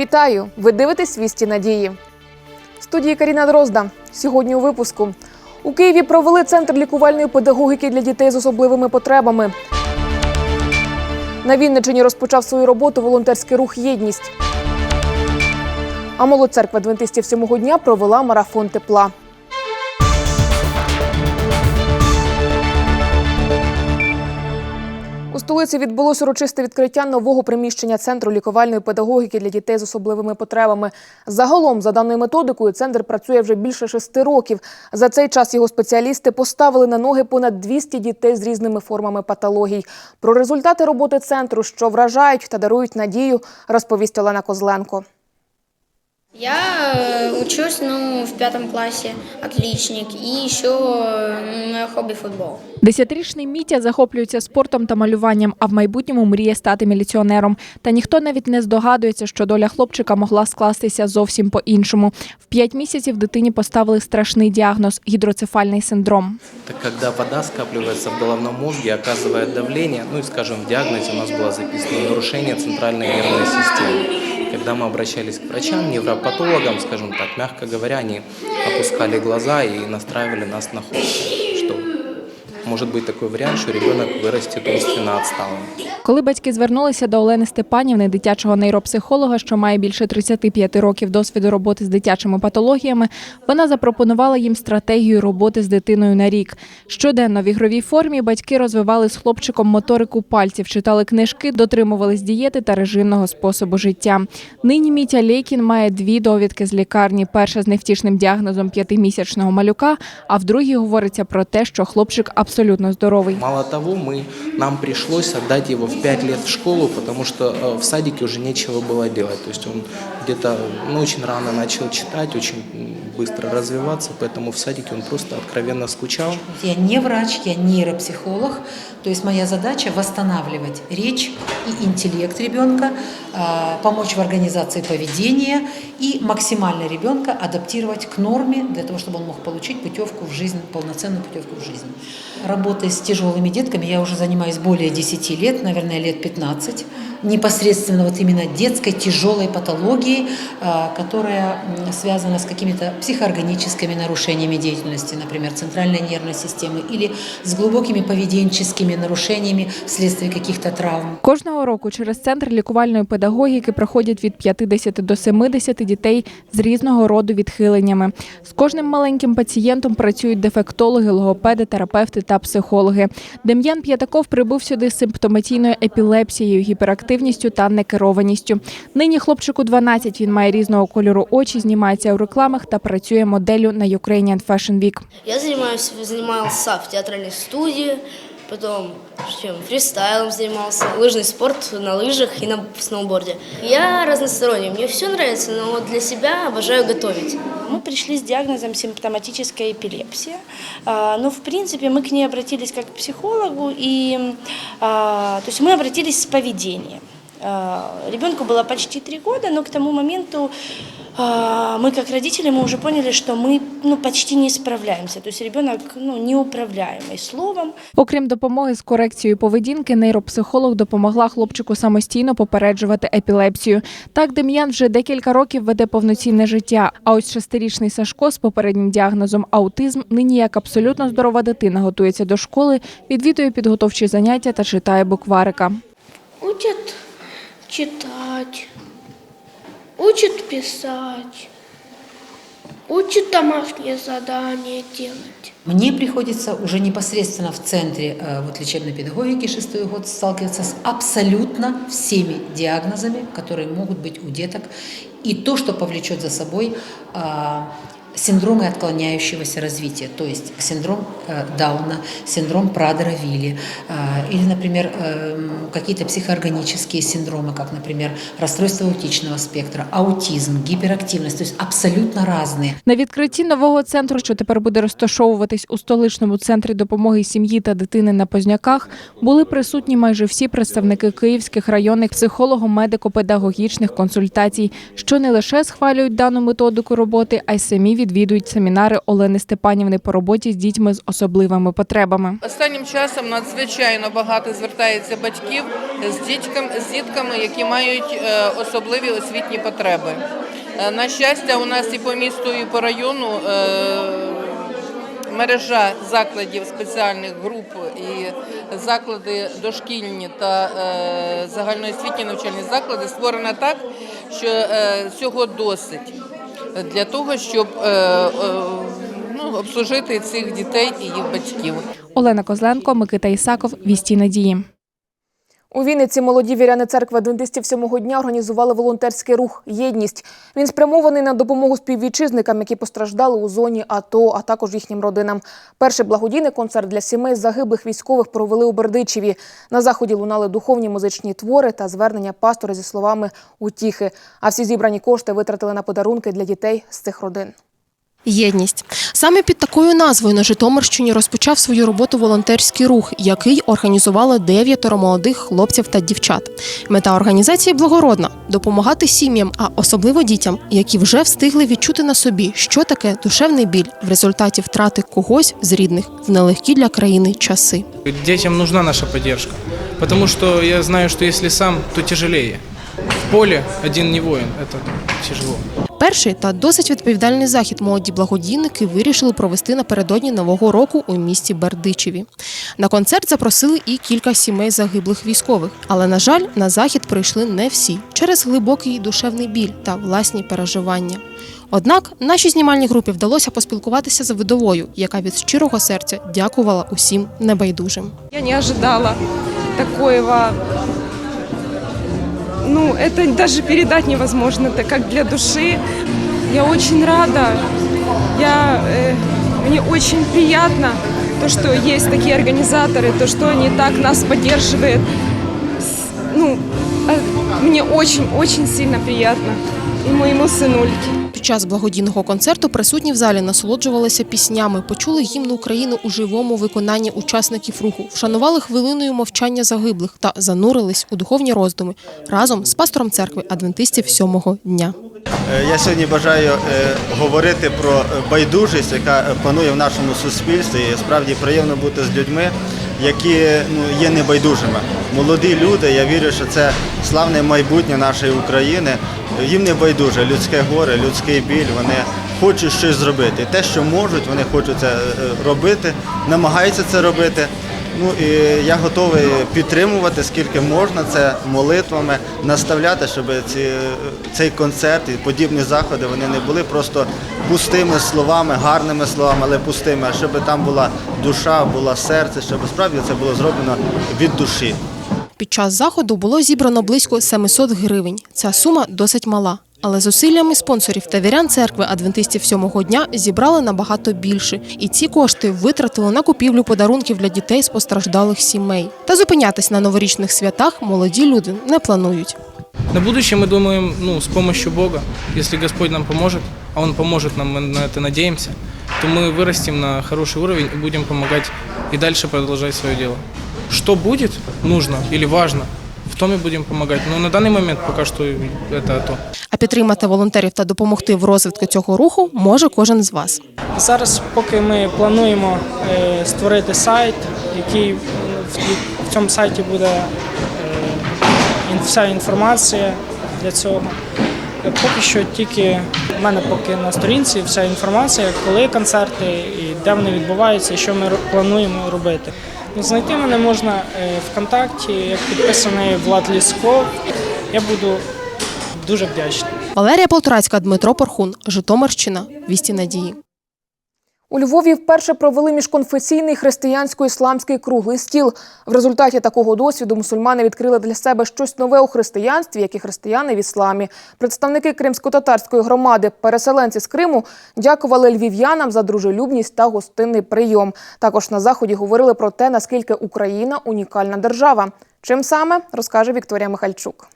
Вітаю! Ви дивитесь вісті надії. В студії Каріна Дрозда. Сьогодні у випуску у Києві провели центр лікувальної педагогіки для дітей з особливими потребами. На Вінничині розпочав свою роботу волонтерський рух Єдність. А молодь церква адвентистів сьомого дня провела марафон тепла. Столиці відбулося урочисте відкриття нового приміщення центру лікувальної педагогіки для дітей з особливими потребами. Загалом, за даною методикою, центр працює вже більше шести років. За цей час його спеціалісти поставили на ноги понад 200 дітей з різними формами патологій. Про результати роботи центру, що вражають та дарують надію, розповість Олена Козленко. Я э, учусь, ну, в пятом классе, отличник, и еще э, мое хобби футбол. Десятирічний Мітя захоплюється спортом та малюванням, а в майбутньому мріє стати міліціонером. Та ніхто навіть не здогадується, що доля хлопчика могла скластися зовсім по-іншому. В п'ять місяців дитині поставили страшний діагноз гідроцефальний синдром. Это когда вода скапливается в головном мозге, оказывает давление, ну и, скажем, в диагнозе у нас было записано нарушение центральной нервной системы. Когда мы обращались к врачам, невропатологам, скажем так, мягко говоря, они опускали глаза и настраивали нас на ход, что может быть такой вариант, что ребенок вырастет умственно отсталым. Коли батьки звернулися до Олени Степанівни, дитячого нейропсихолога, що має більше 35 років досвіду роботи з дитячими патологіями, вона запропонувала їм стратегію роботи з дитиною на рік. Щоденно в ігровій формі батьки розвивали з хлопчиком моторику пальців, читали книжки, дотримувались дієти та режимного способу життя. Нині Мітя Лейкін має дві довідки з лікарні. Перша з невтішним діагнозом п'ятимісячного малюка, а в другій говориться про те, що хлопчик абсолютно здоровий. Мало того, мы, нам пришлось отдать его в 5 лет в школу, потому что э, в садике уже нечего было делать. То есть он где-то ну, очень рано начал читать, очень быстро развиваться, поэтому в садике он просто откровенно скучал. Я не врач, я нейропсихолог. То есть моя задача восстанавливать речь и интеллект ребенка, а, помочь в организации поведения и максимально ребенка адаптировать к норме для того, чтобы он мог получить путевку в жизнь, полноценную путевку в жизнь. Работой с тяжелыми детками я уже занимаюсь более 10 лет, наверное, лет 15. Непосредственно вот именно детской тяжелой патологией, а, которая связана с какими-то психоорганическими нарушениями деятельности, например, центральной нервной системы, или с глубокими поведенческими нарушениями вследствие каких-то травм. Кожного року через центр лікувальної педагогіки проходять від 50 до 70 дітей з різного роду відхиленнями. З кожним маленьким пацієнтом працюють дефектологи, логопеди, терапевти та психологи. Дем'ян П'ятаков прибув сюди з симптоматійною епілепсією, гіперактивністю та некерованістю. Нині хлопчику 12, Він має різного кольору очі, знімається у рекламах та працює моделлю на Ukrainian Fashion Week. Я занимаюсь, занимался в театральной студии, потом чем, фристайлом занимался, лыжный спорт на лыжах и на сноуборде. Я разносторонний, мне все нравится, но вот для себя обожаю готовить. Мы пришли с диагнозом симптоматическая эпилепсия. А, Но, в принципе, мы к ней обратились как к психологу, и, а, то есть мы обратились с поведением. А, Ребенку было почти три года, но к тому моменту а, мы, как родители, мы уже поняли, что мы ну, почти не справляемся. То есть ребенок ну, неуправляемый словом. Окрім допомоги з корекцією поведінки, нейропсихолог допомогла хлопчику самостійно попереджувати епілепсію. Так Дем'ян вже декілька років веде повноцінне життя. А ось шестирічний Сашко з попереднім діагнозом аутизм нині як абсолютно здорова дитина готується до школи, відвідує підготовчі заняття та читає букварика. Учат читать, учат писать, учат домашние задания делать. Мне приходится уже непосредственно в центре э, вот, лечебной педагогики шестой год сталкиваться с абсолютно всеми диагнозами, которые могут быть у деток, и то, что повлечет за собой а, синдромы отклоняющегося развития, то есть синдром э, Дауна, синдром Прадера-Вилли, э, или, например, эм, какие-то психоорганические синдромы, как, например, расстройство аутичного спектра, аутизм, гиперактивность, то есть абсолютно разные. На відкритті нового центру, що тепер буде розташовуватись у столичному центрі допомоги сім'ї та дитини на Позняках, були присутні майже всі представники київських районних психолого-медико-педагогічних консультацій, що не лише схвалюють дану методику роботи, а й самі відвідують семінари Олени Степанівни по роботі з дітьми з особливими потребами. Останнім часом надзвичайно багато звертається батьків з дітками, з дітками, які мають е, особливі освітні потреби. Е, На щастя, у нас і по місту, і по району е, мережа закладів спеціальних груп і заклади дошкільні та загальноосвітні навчальні заклади створена так, що цього досить для того, щоб е, е, ну, обслужити цих дітей і їх батьків. Олена Козленко, Микита Ісаков, Вісті Надії. У Вінниці молоді віряни церкви адвентистів сьомого дня організували волонтерський рух Єдність. Він спрямований на допомогу співвітчизникам, які постраждали у зоні АТО, а також їхнім родинам. Перший благодійний концерт для сімей загиблих військових провели у Бердичеві. На заході лунали духовні музичні твори та звернення пастора зі словами утіхи. А всі зібрані кошти витратили на подарунки для дітей з цих родин. Єдність саме під такою назвою на Житомирщині розпочав свою роботу волонтерський рух, який організували дев'ятеро молодих хлопців та дівчат. Мета організації благородна допомагати сім'ям, а особливо дітям, які вже встигли відчути на собі, що таке душевний біль в результаті втрати когось з рідних в нелегкі для країни часи. Детям нужна наша поддержка, потому что я знаю, что если сам, то тяжелее. В поле один не воин, это тяжело. Перший та досить відповідальний захід молоді благодійники вирішили провести напередодні нового року у місті Бердичеві. На концерт запросили і кілька сімей загиблих військових. Але, на жаль, на захід прийшли не всі через глибокий душевний біль та власні переживання. Однак нашій знімальній групі вдалося поспілкуватися з видовою, яка від щирого серця дякувала усім небайдужим. Я не ожидала такого Ну, это даже передать невозможно, это как для души. Я очень рада, я, э, мне очень приятно, то, что есть такие организаторы, то, что они так нас поддерживают. Ну, мне очень-очень сильно приятно. И моему сынульке. Під час благодійного концерту присутні в залі насолоджувалися піснями, почули гімн України у живому виконанні учасників руху, вшанували хвилиною мовчання загиблих та занурились у духовні роздуми разом з пастором церкви адвентистів сьомого дня. Е, Я сьогодні бажаю е, говорити про е, байдужість, яка панує в нашому суспільстві. І справді приємно бути з людьми, які ну, є небайдужими. Молоді люди, я вірю, що це славне майбутнє нашої України. Їм не байдуже людське горе, людський біль. Вони хочуть щось зробити. Те, що можуть, вони хочуть це е, робити, намагаються це робити. Ну і я готовий підтримувати скільки можна це молитвами, наставляти, щоб ці, цей концерт і подібні заходи вони не були просто пустими словами, гарними словами, але пустими, а щоб там була душа, була серце, щоб справді це було зроблено від душі. Під час заходу було зібрано близько 700 гривень. Ця сума досить мала. Але зусиллями спонсорів та вірян церкви адвентистів сьомого дня зібрали набагато більше, і ці кошти витратили на купівлю подарунків для дітей з постраждалих сімей. Та зупинятись на новорічних святах молоді люди не планують. На будущее мы думаем, ну, с помощью Бога, если Господь нам поможет, а Он поможет нам, мы на это надеемся, то мы вырастем на хороший уровень и будем помогать и дальше продолжать свое дело. Что будет нужно или важно, в том и будем помогать. Но на данный момент пока что это то. Підтримати волонтерів та допомогти в розвитку цього руху може кожен з вас. Зараз, поки ми плануємо е, створити сайт, який в, цьому сайті буде е, вся інформація для цього. Поки що тільки в мене поки на сторінці вся інформація, коли концерти і де вони відбуваються, і що ми плануємо робити. Ну, Знайти мене можна е, ВКонтакті, як підписаний Влад Лісков. Я буду дуже вдячний. Валерія Полторацька, Дмитро Порхун, Житомирщина, Вісті Надії. У Львові вперше провели міжконфесійний християнсько-ісламський круглий стіл. В результаті такого досвіду мусульмани відкрили для себе щось нове у християнстві, як і християни в ісламі. Представники кримсько-татарської громади, переселенці з Криму, дякували львів'янам за дружелюбність та гостинний прийом. Також на заході говорили про те, наскільки Україна унікальна держава. Чим саме розкаже Вікторія Михальчук.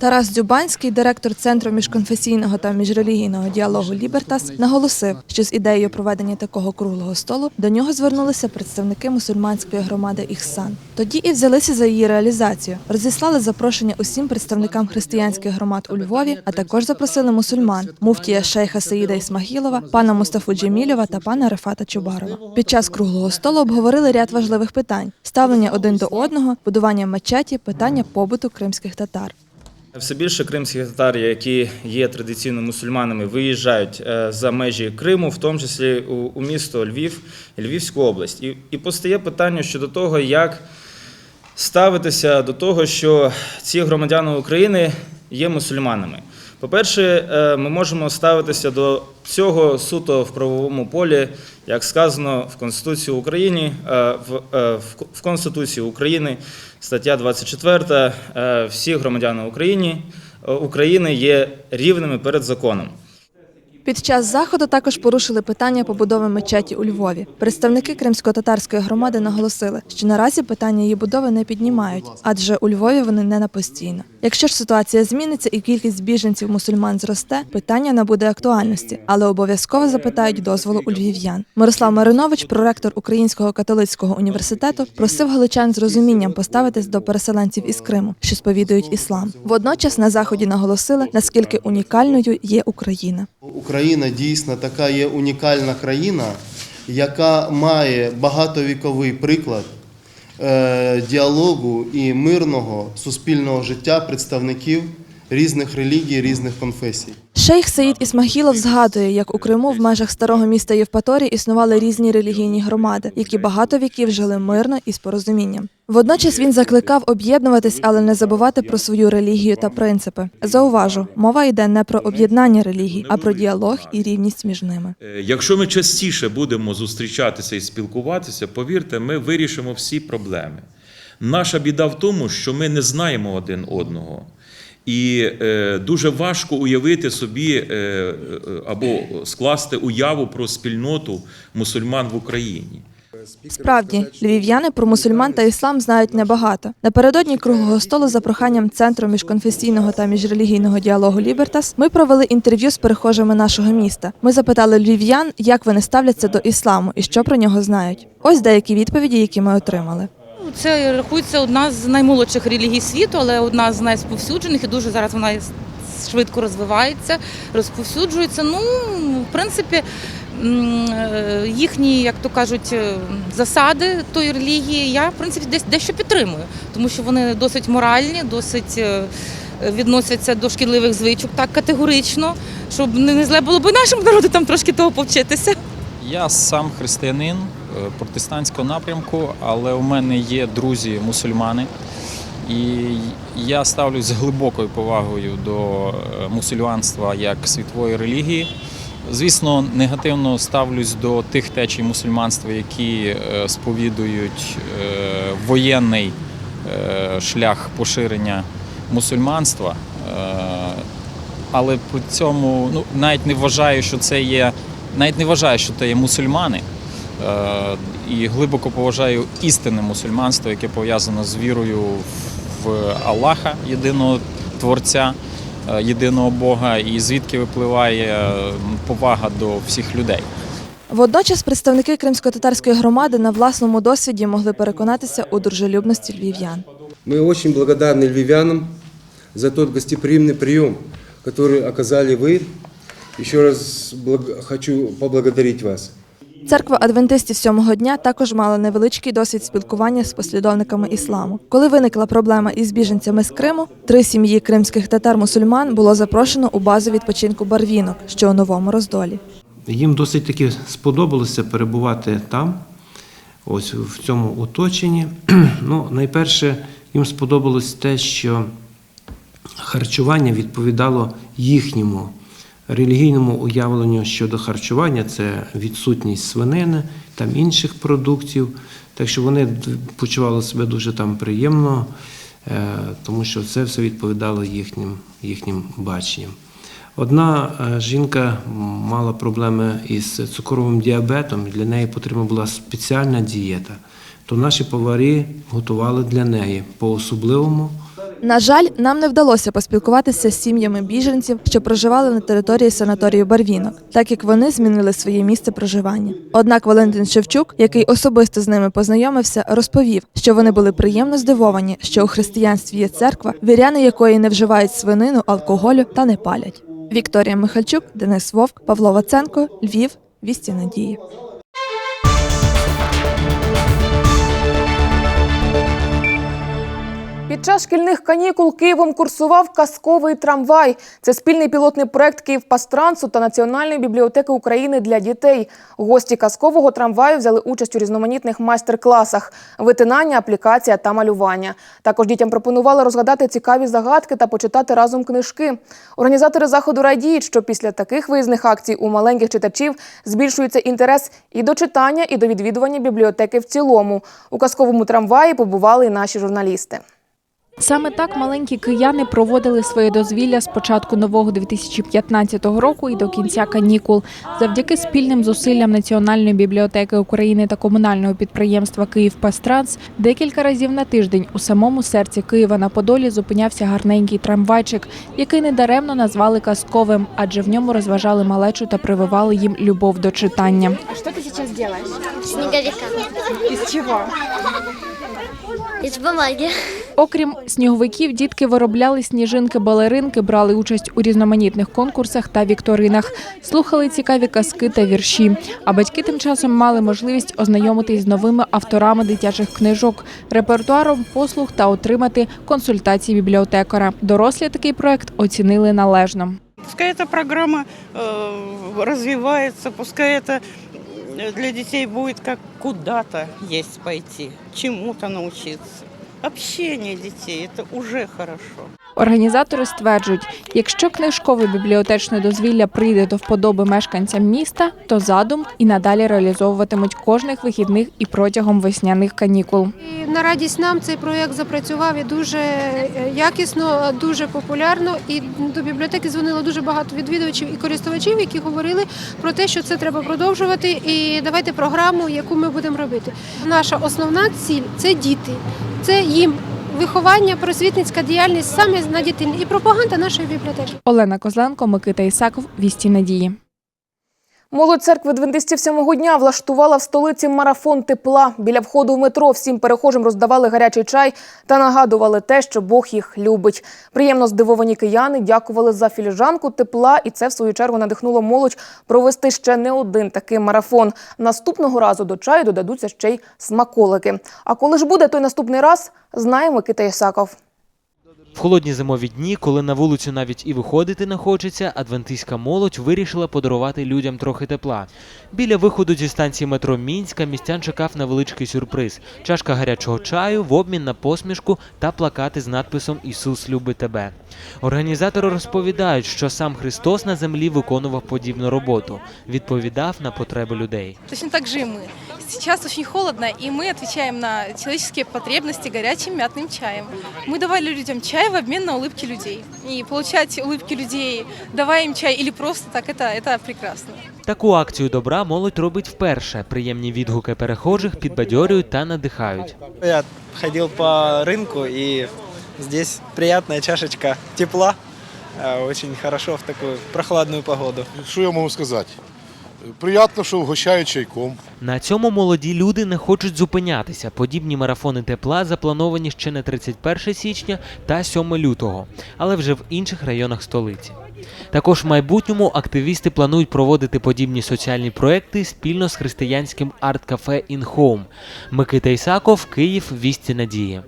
Тарас Дзюбанський, директор Центру міжконфесійного та міжрелігійного діалогу Лібертас, наголосив, що з ідеєю проведення такого круглого столу до нього звернулися представники мусульманської громади Іхсан. Тоді і взялися за її реалізацію. Розіслали запрошення усім представникам християнських громад у Львові, а також запросили мусульман муфтія шейха Саїда Ісмагілова, пана Мустафу Джемілєва та пана Рефата Чубарова. Під час круглого столу обговорили ряд важливих питань: ставлення один до одного, будування мечеті, питання побуту кримських татар. Все більше кримських татар, які є традиційно мусульманами, виїжджають е, за межі Криму, в тому числі у, місто Львів, Львівську область. І, і постає питання щодо того, як ставитися до того, що ці громадяни України є мусульманами. По-перше, е, ми можемо ставитися до цього суто в правовому полі, як сказано в Конституції України, е, в, е, в- Конституції України, стаття 24, е, всі громадяни України, України є рівними перед законом. Під час заходу також порушили питання побудови мечеті у Львові. Представники кримсько-татарської громади наголосили, що наразі питання її будови не піднімають, адже у Львові вони не на постійно. Якщо ж ситуація зміниться і кількість біженців мусульман зросте, питання набуде актуальності, але обов'язково запитають дозволу у львів'ян. Мирослав Маринович, проректор Українського католицького університету, просив галичан з розумінням поставитись до переселенців із Криму, що сповідують іслам. Водночас на заході наголосили, наскільки унікальною є Україна. Україна дійсно така є унікальна країна, яка має багатовіковий приклад е, діалогу і мирного суспільного життя представників різних релігій, різних конфесій. Шейх Саїд Ісмагілов згадує, як у Криму в межах старого міста Євпаторії існували різні релігійні громади, які багато віків жили мирно і з порозумінням. Водночас він закликав об'єднуватись, але не забувати про свою релігію та принципи. Зауважу, мова йде не про об'єднання релігій, а про діалог і рівність між ними. Е, Якщо ми частіше будемо зустрічатися і спілкуватися, повірте, ми вирішимо всі проблеми. Наша біда в тому, що ми не знаємо один одного. І е, дуже важко уявити собі е, е, або скласти уяву про спільноту мусульман в Україні. Справді, львів'яни про мусульман та іслам знають небагато. Напередодні круглого столу за проханням Центру міжконфесійного та міжрелігійного діалогу Лібертас ми провели інтерв'ю з перехожими нашого міста. Ми запитали львів'ян, як вони ставляться до ісламу і що про нього знають. Ось деякі відповіді, які ми отримали. Це рахується одна з наймолодших релігій світу, але одна з найсповсюджених і дуже зараз вона швидко розвивається, розповсюджується. Ну, в принципі, е, їхні, як то кажуть, е, засади тої релігії я в принципі десь дещо підтримую, тому що вони досить моральні, досить. е, Відносяться до шкідливих звичок так категорично, щоб не зле було б нашому народу там трошки того повчитися. Я сам християнин протестантського напрямку, але у мене є друзі мусульмани, і я ставлюсь з глибокою повагою до е, мусульманства як світової релігії. Звісно, негативно ставлюсь до тих течій мусульманства, які е, сповідують е, воєнний е, шлях поширення мусульманства. Е, але при цьому ну, навіть не вважаю, що це є, навіть не вважаю, що це є мусульмани. Е, і глибоко поважаю істинне мусульманство, яке пов'язано з вірою в Аллаха, єдиного творця, е, єдиного Бога, і звідки випливає е, повага до всіх людей. Водночас представники кримсько-татарської громади на власному досвіді могли переконатися у дружелюбності львів'ян. Мы очень благодарны львивянам за тот гостеприимный прием, который оказали вы. Еще раз благ- хочу поблагодарить вас. Церква адвентистів сьомого дня також мала невеличкий досвід спілкування з послідовниками ісламу. Коли виникла проблема із біженцями з Криму, три сім'ї кримських татар-мусульман було запрошено у базу відпочинку Барвінок, що у новому роздолі. Їм досить таки сподобалося перебувати там, ось в цьому оточенні. Ну, найперше, їм сподобалось те, що харчування відповідало їхньому релігійному уявленню щодо харчування, це відсутність свинини, там інших продуктів. Так що вони почували себе дуже там приємно, е, тому що це все відповідало їхнім, їхнім баченням. Одна е, жінка мала проблеми із цукровим діабетом, для неї потрібна була спеціальна дієта. То наші поварі готували для неї по-особливому На жаль, нам не вдалося поспілкуватися з сім'ями біженців, що проживали на території санаторію Барвінок, так як вони змінили своє місце проживання. Однак Валентин Шевчук, який особисто з ними познайомився, розповів, що вони були приємно здивовані, що у християнстві є церква, віряни якої не вживають свинину, алкоголю та не палять. Вікторія Михальчук, Денис Вовк, Павло Ваценко, Львів, Вісті Надії. Під час шкільних канікул Києвом курсував казковий трамвай. Це спільний пілотний проект Київпастрансу та Національної бібліотеки України для дітей. Гості казкового трамваю взяли участь у різноманітних майстер-класах: витинання, аплікація та малювання. Також дітям пропонували розгадати цікаві загадки та почитати разом книжки. Організатори заходу радіють, що після таких виїзних акцій у маленьких читачів збільшується інтерес і до читання, і до відвідування бібліотеки в цілому. У казковому трамваї побували і наші журналісти. Саме так маленькі кияни проводили своє дозвілля з початку нового 2015 року і до кінця канікул. Завдяки спільним зусиллям Національної бібліотеки України та комунального підприємства «Київпастранс» декілька разів на тиждень у самому серці Києва на Подолі зупинявся гарненький трамвайчик, який недаремно назвали казковим, адже в ньому розважали малечу та прививали їм любов до читання. А что ты сейчас делаешь? Снеговика. Из чего? Из бумаги. Окрім сніговиків, дітки виробляли сніжинки-балеринки, брали участь у різноманітних конкурсах та вікторинах, слухали цікаві казки та вірші. А батьки тим часом мали можливість ознайомитись з новими авторами дитячих книжок, репертуаром послуг та отримати консультації бібліотекара. Дорослі такий проект оцінили належно. Пускай эта программа э, развивается, пускай это для детей будет как куда-то есть пойти, чему-то научиться. Общение детей – это уже хорошо. Організатори стверджують, якщо книжкове бібліотечне дозвілля прийде до вподоби мешканцям міста, то задум і надалі реалізовуватимуть кожних вихідних і протягом весняних канікул. І на радість нам цей проєкт запрацював і дуже е, якісно, дуже популярно. І до бібліотеки дзвонило дуже багато відвідувачів і користувачів, які говорили про те, що це треба продовжувати. І давайте програму, яку ми будемо робити. Наша основна ціль це діти, це їм. Виховання, просвітницька діяльність саме на дітей і пропаганда нашої бібліотеки. Олена Козленко, Микита Ісаков, Вісті Надії. Молодь церкви Адвентистів сьомого дня влаштувала в столиці марафон тепла. Біля входу в метро всім перехожим роздавали гарячий чай та нагадували те, що Бог їх любить. Приємно здивовані кияни дякували за філіжанку тепла, і це в свою чергу надихнуло молодь провести ще не один такий марафон. Наступного разу до чаю додадуться ще й смаколики. А коли ж буде той наступний раз, знає Микита Ісаков. В холодні зимові дні, коли на вулицю навіть і виходити не хочеться, адвентистська молодь вирішила подарувати людям трохи тепла. Біля виходу зі станції метро Мінська містян чекав невеличкий сюрприз: чашка гарячого чаю в обмін на посмішку та плакати з надписом Ісус любить тебе. Організатори розповідають, що сам Христос на землі виконував подібну роботу, відповідав на потреби людей. Точно так же и мы. Сейчас очень холодно, и мы отвечаем на человеческие потребности горячим мятным чаем. Мы давали людям чай в обмен на улыбки людей. И получать улыбки людей, давая им чай или просто так, это, это прекрасно. Таку акцію добра молодь робить вперше. Приємні відгуки перехожих підбадьорюють та надихають. Я ходил по рынку, и здесь приятная чашечка тепла. Э, Очень хорошо в такую прохладную погоду. Що я можу сказати? Приємно, що вгощають чайком. На цьому молоді люди не хочуть зупинятися. Подібні марафони тепла заплановані ще на 31 січня та 7 лютого, але вже в інших районах столиці. Також в майбутньому активісти планують проводити подібні соціальні проекти спільно з християнським арт-кафе «In Home». Микита Ісаков, Київ, Вісті Надії.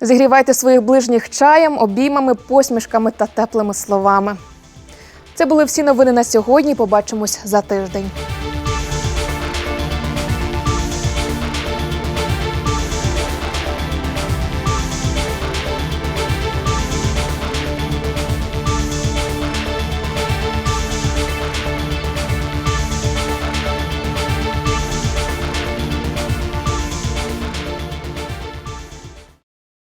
Зігрівайте своїх ближніх чаєм, обіймами, посмішками та теплими словами. Це були всі новини на сьогодні. Побачимось за тиждень.